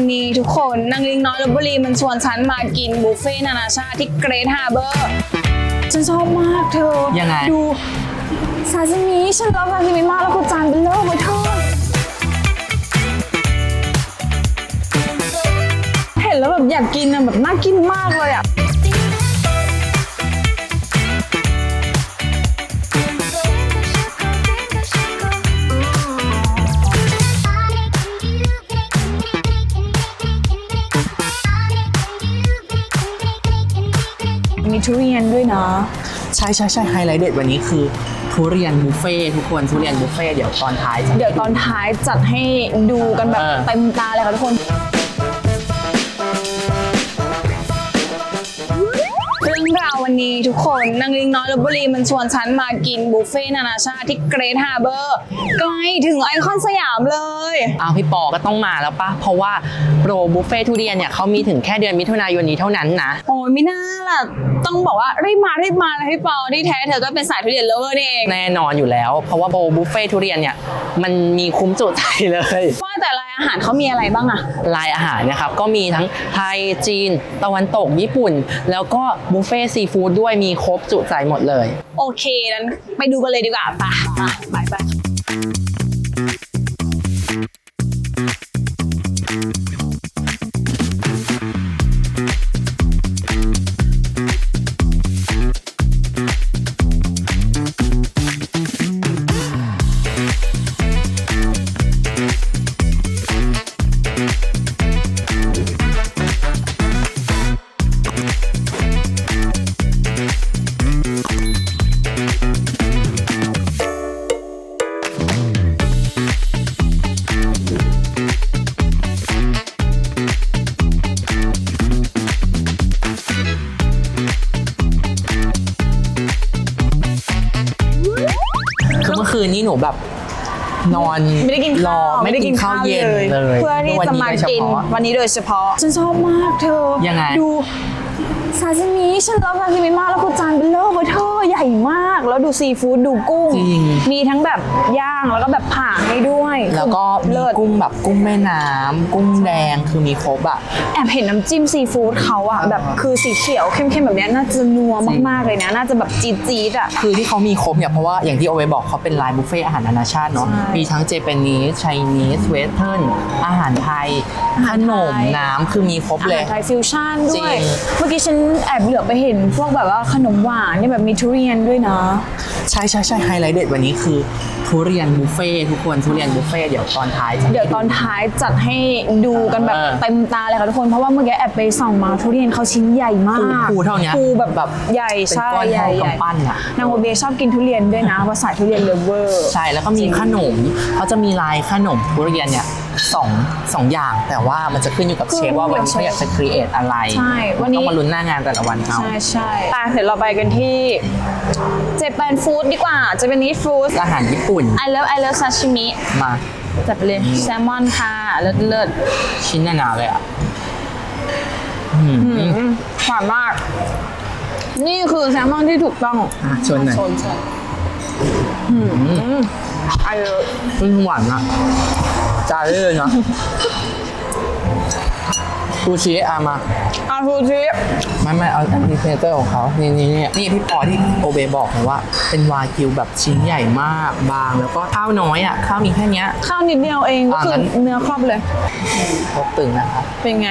วันนี้ทุกคนนางลิงน้อยลบบุรีมันชวนฉันมากินบุฟเฟ่ต์นานาชาติที่เกรทฮาร์เบอร์ ฉันชอบมากเธอ ยังไง ดูซาซิมิฉันชอบซาซิมิมากแล้วกูจานเป็นเลิศเลยเธอ เห็นแล้วแบบอยากกินอะแบบน่ากินมากเลยอะ ทุเรียนด้วยนะใช่ใช่ใช่ไฮไลท์เด็ดวันนี้คือทุเรียนบุฟเฟ่ทุกคนทุเรียนบุฟเฟ่เดี๋ยวตอนท้ายจะเดี๋ยวตอนท้ายจัดให้ดูกันแบบเออเต็มตาเลยค่ะทุกคน นนี้ทุกคนนางลิงน้อยลบบุรีมันชวนฉันมากินบุฟเฟ่ต์นานาชาติที่เกรทฮาร์เบอร์ใกล้ถึงไอคอนสยามเลย อ้าวพี่ปอก็ต้องมาแล้วปะเพราะว่าโปรบุฟเฟ่ทุเรียนเนี่ยเขามีถึงแค่เดือนมิถุนายนนี้เท่านั้นนะ โอ้ยไม่น่าล่ะ ต้องบอกว่ารีบมารีบมาเลยพี่ปอที่แท้เธอก็เป็นสายทุเรียนเลฟเวอร์นี่เองแน่นอนอยู่แล้ว เพราะว่าโปรบุฟเฟ่ทุเรียนเนี่ยมันมีคุ้มจุใจเลย ว่าแต่ราย อาหารเขามีอะไรบ้างอะลายอาหารนะครับก็มีทั้งไทยจีน ตะวันตกญี่ปุ่น แล้วก็บุฟเฟ่ซีฟู้ดด้วยมีครบจุใจหมดเลย โอเคนั้นไปดูกันเลยดีกว่าไปมาไปไป นอนไม่ได้กินรอข้าวไม่ได้กินข้าวเย็นเลยเพื่อที่วันจะนี้มาโดยเฉกินพาะวันนี้โดยเฉพาะ ฉันชอบมากเธอยังไงดูซาซิมิฉันชอบซาซิมิมากแล้วกูจานเป็นเลิศเลยเธอใหญ่มาก แล้วดูซีฟู้ดดูกุ้งจริงมีทั้งแบบย่างแล้วก็แบบผ่าให้ ด้วย แล้วก็มีเลิศ กุ้งแบบกุ้งแม่น้ำกุ้งแดงคือมีครบอะ แอบเห็นน้ำจิ้มซีฟู้ดเขาอะแบบคือสีเขียวเข้มๆแบบเนี้ยน่าจะนัวมากๆเลยนะ น่าจะแบบจี๊ดๆอะ คือที่เขามีครบเนี่ยเพราะว่าอย่างที่โอเวบอกเขาเป็นไลน์บุฟเฟ่อาหารนานาชาติเนาะใช่มีทั้งเจแปนิสไชนีสเวสเทิร์นอาหารไทยอา ขหารนไทยมน้ำคือมีครบอาเลหายรไทยฟิวชั่นด้วย จริง เมื่อกี้ฉันแอบเหลือบไปเห็นพวกแบบว่าขนมหวานเนี่ยแบบมีทุเรียนด้วยนะ ใช่ใช่ใช่ไฮไลท์เด็ดวันนี้คือทุเรียนบุฟเฟ่ทุกคนทุเรียนบุฟเฟ่เดี๋ยวตอนท้ายจะ เดี๋ยวตอนท้ายจัดให้ดูกันแบบเออเต็มตาเลยค่ะทุกคนเพราะว่าเมื่อกี้แอบไปส่องมาทุเรียนเขาชิ้นใหญ่มากภูเท่าเนี้ยภูแบบแบบใหญ่เป็นใช่ก้อนใหญ่เท่าใหญ่กำปั้นอะ นางโอเบชอบกินทุเรียนด้วยนะภาษายทุเรียนเลฟเวอร์ ใช่แล้วก็มีขนมเขาจะมีลายขนมทุเรียนเนี่ย สองสองอย่าง แต่ว่ามันจะขึ้นอยู่กับเชฟว่าวันนี้เขาอยากจะครีเอทอะไรใช่วันนี้ ต้องมาลุ้นหน้างานแต่ละวันเอาใช่ใช่ไปเดี๋ยวเราไปกันที่เจแปนฟู้ดดีกว่าเจแปนิสฟู้ด อาหารญี่ปุ่น I love I love sashimi มาจัดไปเลยแซลมอนค่ะ เลิศเลิศชิ้นหนาๆเลยอะอืมอืมหวานมาก นี่คือแซลมอนที่ถูกต้องอะชนหน่อยชนชนอืมไอเลิฟเพิ่งหวานอะ จานเลยเนาะซูชิอามาอาทูชิไม่ไม่เอาพรีเซนเตอร์ของเขานี่นี่นี่นี่พี่ปอที่โอเบบอกเลยว่า เป็นวากิวแบบชิ้นใหญ่มากบาง แล้วก็ข้าวน้อยอะข้าวมีแค่เนี้ย ข้าวนิดเดียวเองก็อ่าคืองั้นเนื้อครอบเลยครบตึงนะคะเป็นไง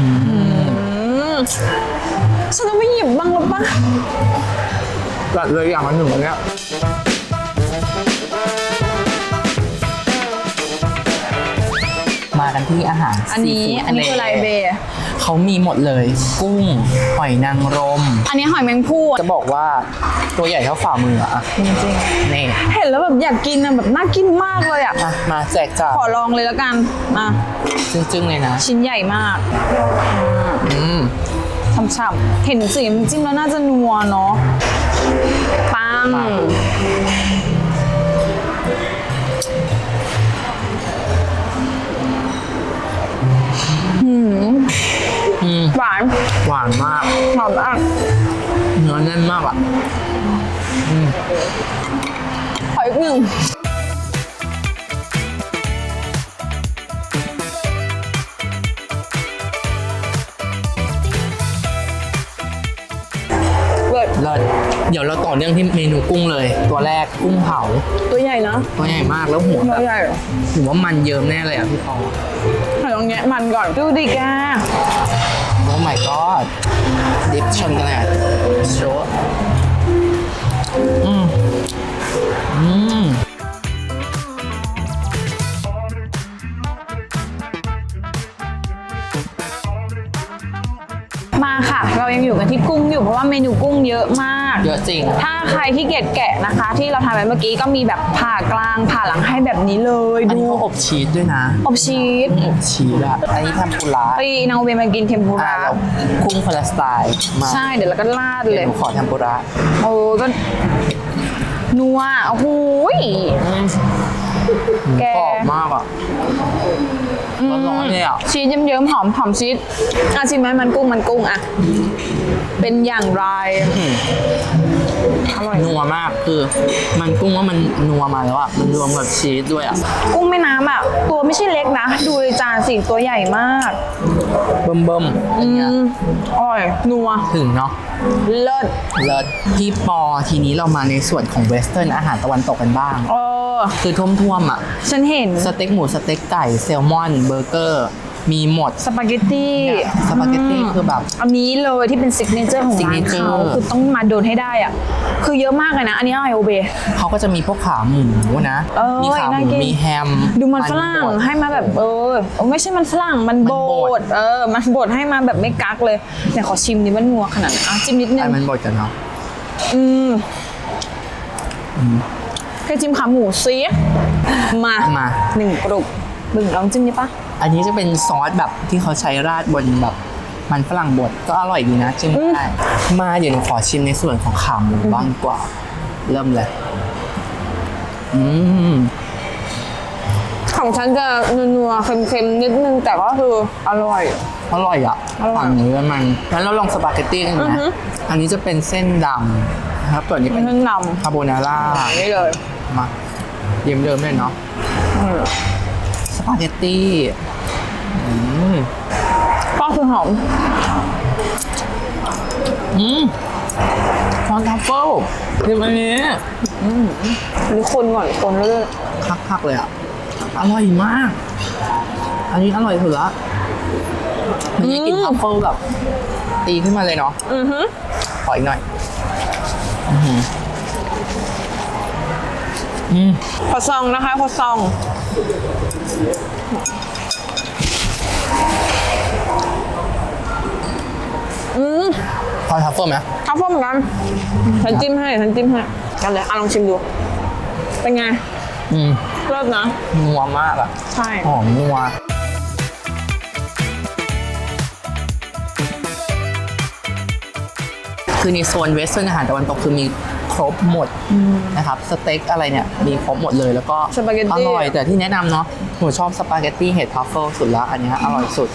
อืมฉันต้องไปหยิบบ้างหรือปะจัดเลยอย่างละหนึ่งอันเนี้ย มากันที่อาหารอันนี้ซีฟู้ดอันนี้คืออะไรเบย์เขามีหมดเลย กุ้งหอยนางรม อันนี้หอยแมงภู่จะบอกว่าตัวใหญ่เท่าฝ่ามืออะจริงนี่ๆเห็นแล้วแบบอยากกินอะแบบน่ากินมากเลยอะอะมาแจกจ่าขอลองเลยแล้วกันมาจึ้งๆเลยนะ ชิ้นใหญ่มากอืมช่ำๆเห็นสีน้ำจิ้มแล้วน่าจะนัวเนาะปัง หวานมาก หอมมากเนื้อแน่นมากอะอืมขออีกหนึ่งเลิศเดี๋ยวเราต่อเนื่องที่เมนูกุ้งเลย ตัวแรกกุ้งเผา ตัวใหญ่นะตัวใหญ่มากแล้วหัวแบตัวใหญ่เหรอว่ามันเยิ้มแน่เลยอะพี่ทอลองแงะมันก่อน ดูดิแก อ้ my god ดิฟชนกันเลยอะโชว์อืม เรายังอยู่กันที่กุ้งอยู่เพราะว่าเมนูกุ้งเยอะมาก เยอะจริง ถ้าใครที่เกียจแกะนะคะ ที่เราทำไปเมื่อกี้ก็มีแบบผ่ากลางผ่าหลังให้แบบนี้เลยอันดูนี้เขาอบชีสด้วยนะอบชีสอบชีสอะอันนี้ทำปุระไปนางเวมากินเทมปุอ่าระแล้วกุ้งคนละสไตล์มาใช่เดี๋ยวเราก็ราดเดี๋เลยวย หนูขอทำปุระโอ้ก็นัวโอ้โหย แก กรอบมากอะ ร้อนๆเลยอะ ชีสเยิ้มๆหอมหอมชีสอะชิมไหมมันกุ้งมันกุ้งอะ เป็นอย่างไร อร่อย นัวมากคือ มันกุ้งว่ามันนัวมาแล้วอะมันรวมกับชีสด้วยอะกุ้งแม่น้ำอะตัวไม่ใช่เล็กนะ ดูในจานสิตัวใหญ่มากเบิ่มเบิ่มๆอย่างเงี้ยอืมอร่อยนัวถึงเนาะ เลิศเลิศพี่ปอทีนี้เรามาในส่วนของเวสเทิร์นอาหารตะวันตกกันบ้าง เออคือท่วมๆอะ ฉันเห็นสเต็กหมูสเต็กไก่แซลมอนเบอร์เกอร์ มีหมดสปาเกตตี้เนี่ยสปาเกตตี้คือแบบ อันนี้เลยที่เป็นซิกเนเจอร์ของร้าน signature เขาคือต้องมาโดนให้ได้อะ คือเยอะมากเลยนะ อันนี้อะไรโอเบ เขาก็จะมีพวกขาหมูนะเออมีขาหน่ามูกิน มีแฮมดูมันฝรั่งบด ให้มาแบบเออเออไม่ใช่มันฝรั่งมันโบมันบด ดเออ มันบดให้มาแบบไม่กักเลยไหนขอชิมดิมันนัวขนาดไหนอะจิ้มนิดนึอังนมันบดกันเนาะอืมเคยจิ้มขาหมูซิมามา หนึ่งกรุบบึ่งลองจิ้มดิปะอันนี้จะเป็นซอสแบบที่เขาใช้ราดบนแบบ มันฝรั่งบดก็อร่อยดีนะจิ้มได้มาเดี๋ยวหนูขอชิมในส่วนของขาหมูบ้างดีกว่า เริ่มเลยอืมของฉันจะนัวๆเค็มๆนิดนึงแต่ก็คืออร่อย อร่อยอะอร่อยฝั่งนี้มันงั้นเราลองสปาเกตตี้กันอือนะฮึอันนี้จะเป็นเส้นดำนะครับตัวนี้มัเป็นนเพิ่งนคาโบนาร่าำนี่เลยมาเยิ้มเดิมเลยเนาะอืมสปาเกตตี้อืมก็คือ หอม อืมคอนทัฟเฟิลคืออันนี้อันนี้คนก่อนคนเรื่อยคักๆเลยอะ อร่อยมาก อันนี้อร่อยสุดละมันจะกลินทัฟเฟิลแบบตีขึ้นมาเลยเนาะๆอือฮึขออีกหน่อย อื้อหืออืมขอซองนะคะขอซอง อืมคอนทัฟเฟิลไหมเอาฟ้อเหมือนกันฉันจิ้มให้ฉันจิ้มให้กันเลยอะลองชิมดู เป็นไง อืมเลิศนะ นัวมากอะ ใช่หอมนัวคือในโซนเวสเทิร์นอาหารตะวันตกคือมีครบหมดนะครับสเต็กอะไรเนี่ยมีครบหมดเลยแล้วก็สปาเกตอตี้ร่อยแต่ที่แนะนำเนาะหนูชอบสปาเกตตี้เห็ดทัฟเฟิลสุดละอันเนี้ยอร่อยสุด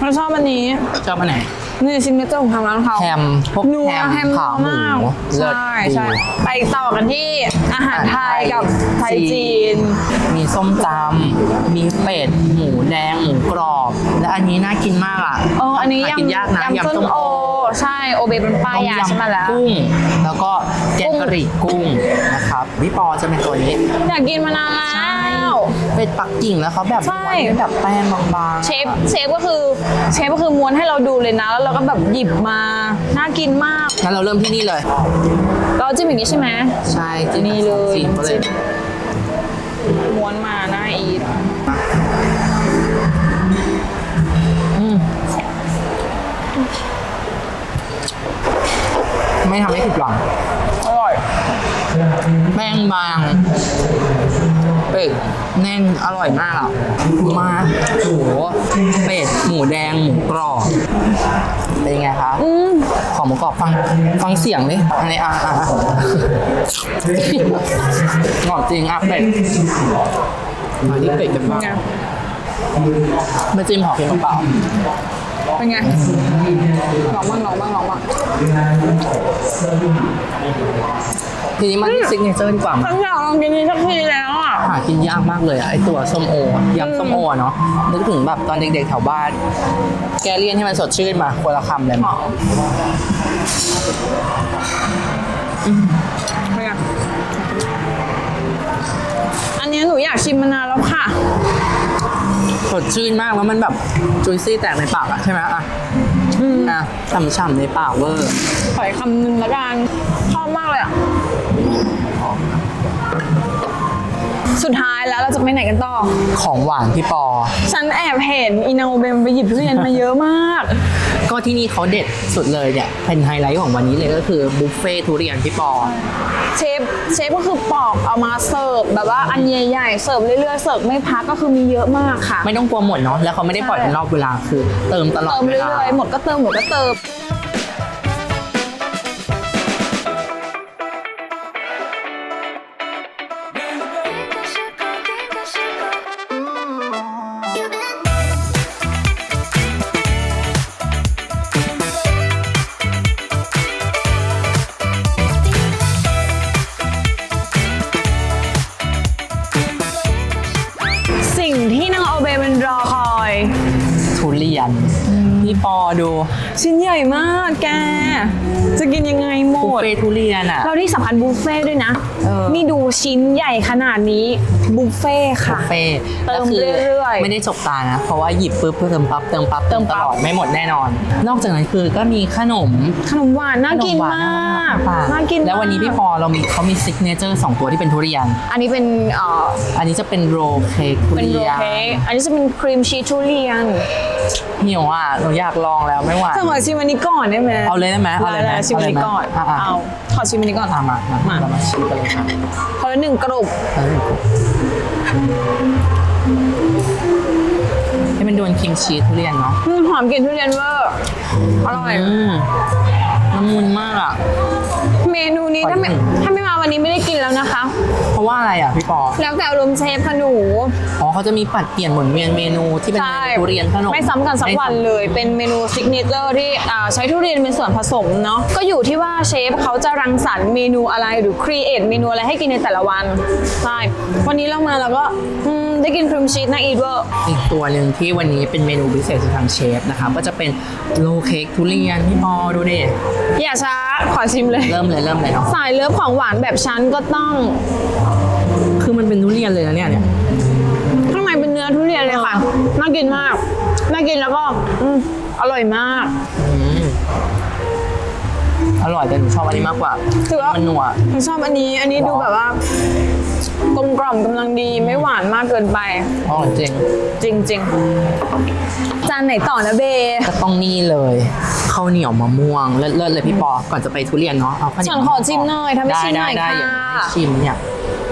เราชอบอันนี้ชอบอันไหน นี่ซิมเนเจอร์ของทางร้านเขาแฮมพวกนัวแฮมแฮมขาหมูมากเลิศใช่ดีใช่ไปต่อกันที่อาหารไทยกับไทยจีน มีส้มตำมีเป็ด หมูแดง หมูกรอบ และอันนี้น่ากินมากอะเอออันนี้หากินยากนะยำส้มโอ ใช่โอเบเป็นป้ายยาใช่ไหมแล้วกุ้งแล้วก็แกงกะหรี่กุ้งนะครับพี่ปอจะเป็นตัวนี้ อยากกินมานานแล้ว เป็ดปักกิ่งแล้วเขาแบบใช่ ม้วนเป็นแบบแป้งบางๆเชฟเชฟก็คือเชฟก็คือม้วนให้เราดูเลยนะ แล้วเราก็แบบหยิบมาน่ากินมาก งั้นเราเริ่มที่นี่เลย เราจิ้มอย่างนี้ใช่ไหม ใช่จิ้มนี่เลยจิ้มเขาเลยม้วนมาหน้าอีทอืมไม่ทำให้ผิดหวังอร่อย แป้งบางเป็ด แน่นอร่อยมากอะมาโอ้โหเป็ดหมูแดงหมูกรอบเป็นยังไงคะอืมขอหมูกรอบฟังฟังเสียงดิอันนี้อะอะอะกรอบจริงอะเป็ดมาที่เป็ดกันบ้างไงไม่จิ้มหอมเพียงเปล่าเป็นไงลองบ้างลองบ้างลองบ้าง ทีนี้มาที่ซิกเนเจอร์ดีกว่าฉันอยากลองกินนี้สักทีแล้วอะ หากินยากมากเลยอะไอตัวส้มโออะยำส้มโออะเนาะนึกถึงแบบตอนเด็กๆแถวบ้าน แกเลียนให้มันสดชื่นมาคนละคำเลยมาเป็นไงอันเนี้ยหนูอยากชิมมานานแล้วค่ะ สดชื่นมากแล้วมันแบบจุยซี่แตกในปากอะใช่ไหมอะอะฉ่ำๆในปากเวอร์ ขออีกคำหนึ่งละกันชอบมากเลยอะ สุดท้ายแล้วเราจะไปไหนกันต่อ ของหวานพี่ปอ ฉันแอบเห็นอีนาโอเบมไปหยิบทุเรียนมาเยอะมาก ก็ที่นี่เขาเด็ดสุดเลยเนี่ยเป็นไฮไลท์ของวันนี้เลยก็คือบุฟเฟ่ทุเรียนพี่ปอ เชฟเชฟก็คือปอกเอามาเสิร์ฟแบบว่าอันใหญ่ๆเสิร์ฟเรื่อยๆเสิร์ฟไม่พักก็คือมีเยอะมากค่ะ ไม่ต้องกลัวหมดเนาะแล้วเขาไม่ได้ปล่อยเป็นรอบเวลาคือ เติมตลอดเติมเวเรื่ลาอยๆหมดก็เติมหมดก็เติม ชิ้นใหญ่มากแก จะกินยังไงหมบุฟด เฟ่ทุเรียนอะ เราที่สำคัญบุฟเฟ่ด้วยนะ เออ นี่ดูชิ้นใหญ่ขนาดนี้ บุฟเฟ่บุค่ะ ฟเฟ่เติมแล้วคือเรื่อยๆไม่ได้จบตานะ เพราะว่าหยิบปุ๊บเติมปั๊บเติมปั๊บเติมตลอดไม่หมดแน่นอน นอกจากนั้นคือก็มีขนมขนมหวานน่ากินขหวมากน่น่ากินแล้ววันนี้มากพี่ปอเรามีเขามีซิกเนเจอร์สองตัวที่เป็นทุเรียน อันนี้เป็นเอ่ออันนี้จะเป็นโรลเค้กทุเป็นเรีโรยนเค้กอันนี้จะเป็นครีมชีสทุเรียน หิวอะหนูอยากลองแล้วไม่ไหวเธอขอชิมอันนี้ก่อนได้ไหมเอาเลยได้ไหมเอาเลยไหมได้ชิมอันนี้ก่อนเอาเลยไหมอะๆเอาขอชิมอันนี้ก่อนอะมามามาเรามาชิมกันเลยค่ะขอละหนึ่งกรุบเออให้มันโดนครีมชีสทุเรียนเนาะอืมหอมกลิ่นทุเรียนเวอร์อร่อยอืมละมุนมากอะเมนูนี้ถ้าไม่ขออีกหนึ่งถ้าไม่มาวันนี้ไม่ได้กิน แล้วนะคะ เพราะว่าอะไรอะพี่ปอ แล้วแต่อารมณ์เชฟค่ะหนู อ๋อเขาจะมีปัดเปลี่ยนหมุนเวียนเมนูที่เป็นเมใช่นูทุเรียนขนมไม่ซ้ำกันสักวันเลย เป็นเมนูซิกเนเจอร์ที่อ่าใช้ทุเรียนเป็นส่วนผสมเนาะก็อยู่ที่ว่าเชฟเขาจะรังสรรค์เมนูอะไรหรือครีเอทเมนูอะไรให้กินในแต่ละวันใช่วันนี้เรามาแล้วก็อืมได้กินครีมชีสนะอีเวอร์อีกตัวหนึ่งที่วันนี้เป็นเมนูพิเศษจากทางเชฟนะครับก็จะเป็นโลเค้กทุเรียนพี่ปอดูดิอย่าช้าขอชิมเลยเริ่มเลยเริ่มเลยเนาะสายเลิฟของหวานแบบฉันก็ต้อง คือมันเป็นทุเรียนเลยนะเนี่ยเนี่ยข้างในเป็นเนื้อทุเรียนเลยค่ะ น่ากินมาก น่ากินแล้วก็อืมอร่อยมาก อืม อร่อยแต่หนูชอบอันนี้มากกว่าถือว่ามันนัวฉันชอบอันนี้ อันนี้ดูแบบว่ากลมกล่อมกำลังดีไม่หวานมากเกินไปอ๋อจริงจริง ๆ จานไหนต่อนะเบ ก็ต้องนี่เลยข้าวเหนียวมะม่วงเลิศเลิศเลยพี่ปอก่อนจะไปทุเรียนเนาะเอาข้าวเหนียวฉันขอชิมหน่อยทำให้ได้ชิมหน่ได้อยได้ค่ะ อยากให้ชิมเนี่ย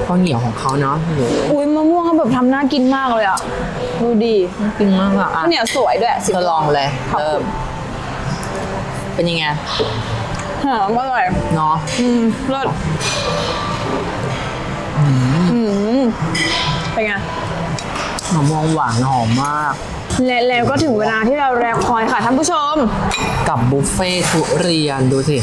ข้าวเหนียวของเขาเนาะโอ้โหอุ้ยมะม่วงก็แบบทำน่ากินมากเลยอะ ดูดีจริงมากอะอะข้าวเหนียวสวยด้วยสิบเธอลองเลยขอบคุณเริ่มเป็นยังไง หอมอร่อยเนาะอืมเลิศอืมเป็นไงมะม่วงหวานหอมมาก และแล้วก็ถึงเวลาที่เราแรคอยค่ะท่านผู้ชม กับบุฟเฟ่ทุเรียนดูสิ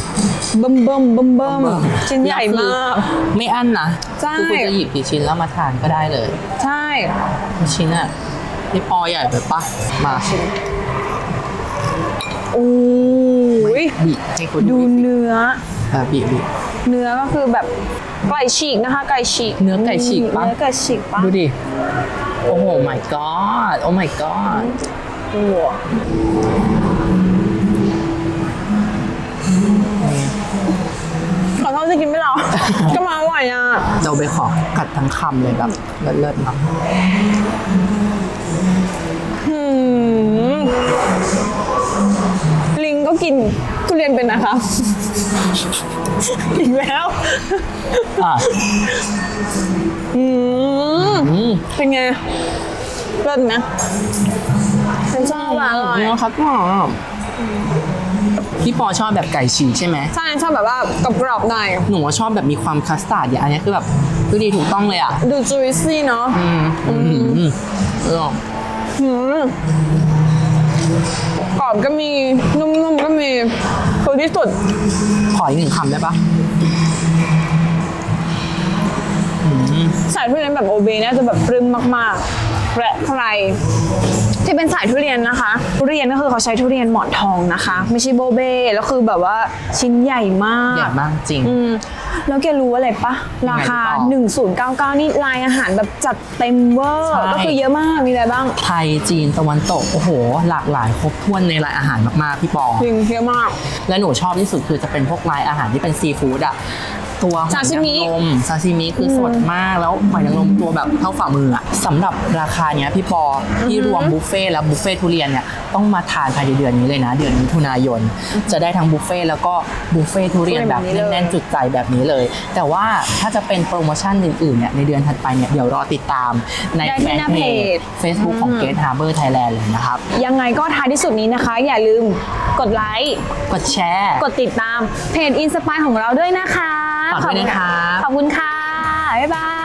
เบิ่มเบิ่มเบิ่มเบิ่มชิ้นใหญ่มาก ไม่อั้นนะใช่คือคุณจะหยิบกี่ชิ้นแล้วมาทานก็ได้เลย ใช่ ชิ้นอะพี่ปอใหญ่ไปปะมาชิม โอ้ยบีให้คุณดูดูเนื้อ อะบีบี เนื้อก็คือแบบไก่ฉีกนะคะ ไก่ฉีกเนื้อไก่ฉีกปะ เนื้อไก่ฉีกปะดูดิ โอ้โห my god โอ้ my god โอ้โหขอโทษที่กินไม่หรอ ก็มาอร่อยอะ เราไปขอกัดทั้งคำเลยแบบเลิศๆเนาะ ก็กินทุเรียนเป็นนะคะ อีกแล้วอะอืมอืมเป็นไงเลิศไหมฉันชอบอะอร่อยเนื้อครับพ่อพี่ปอชอบแบบไก่ฉีกใช่ไหมใช่ชอบแบบว่ากรอบๆหน่อยหนูว่าชอบแบบมีความคัสตาร์ดอย่างอันนี้คือแบบคือดีถูกต้องเลยอะ ดูจุยซี่เนาะอืมอืมอืมเออหืมก รอบก็มีนุ่มๆก็มีคือที่สุดขออีกหนึ่งคำได้ปะ ใส่ทุเรียนแบบโอเบน่าจะแบบปรึ้มมากและใครที่เป็นสายทุเรียนนะคะทุเรียนก็คือเขาใช้ทุเรียนหมอนทองนะคะ ไม่ใช่โบเบ้แล้วคือแบบว่าชิ้นใหญ่มากใหญ่มากจริง อืมแล้วแกรู้อะไรปะราคายังไงต่อ1099 นี่ลายอาหารแบบจัดเต็มเวอร์ใช่ ก็คือเยอะมากมีอะไรบ้างไทยจีนตะวันตก โอ้โห หลากหลายครบถ้วนในรายอาหารมาก ๆ พี่ปอ จริงเยอะมาก และหนูชอบที่สุดคือจะเป็นพวกรายอาหารที่เป็นซีฟู้ดอะ ตัวหอยซาซินางมิ รมซาซิมิคือสดมากแล้วหอยนางรมตัวแบบเท่าฝ่ามืออะสำหรับราคาเนี้ยพี่ปอที่รวมบุฟเฟ่ต์และบุฟเฟ่ต์ทุเรียนเนี่ยต้องมาทานภายในเดือนนี้เลยนะ เดือนมิถุนายน จะได้ทั้งบุฟเฟ่ต์แล้วก็บุฟเฟ่ต์ทุเรียนแบบแบบนี้เลยแน่นๆจุดใจแบบนี้เลย แต่ว่าถ้าจะเป็นโปรโมชั่นอื่นๆเนี่ยในเดือนถัดไปเนี่ยเดี๋ยวรอติดตามในได้แฟที่นหน้าเพเพจ จ Facebook ของ Gate Harbor Thailand เลยนะครับยังไงก็ท้ายที่สุดนี้นะคะ อย่าลืมกดไลค์ กดแชร์ กดติดตามเพจอินสปายของเราด้วยนะคะ ฝากด้วยนะครับขอบคุณค่ะ บ๊ายบายจบ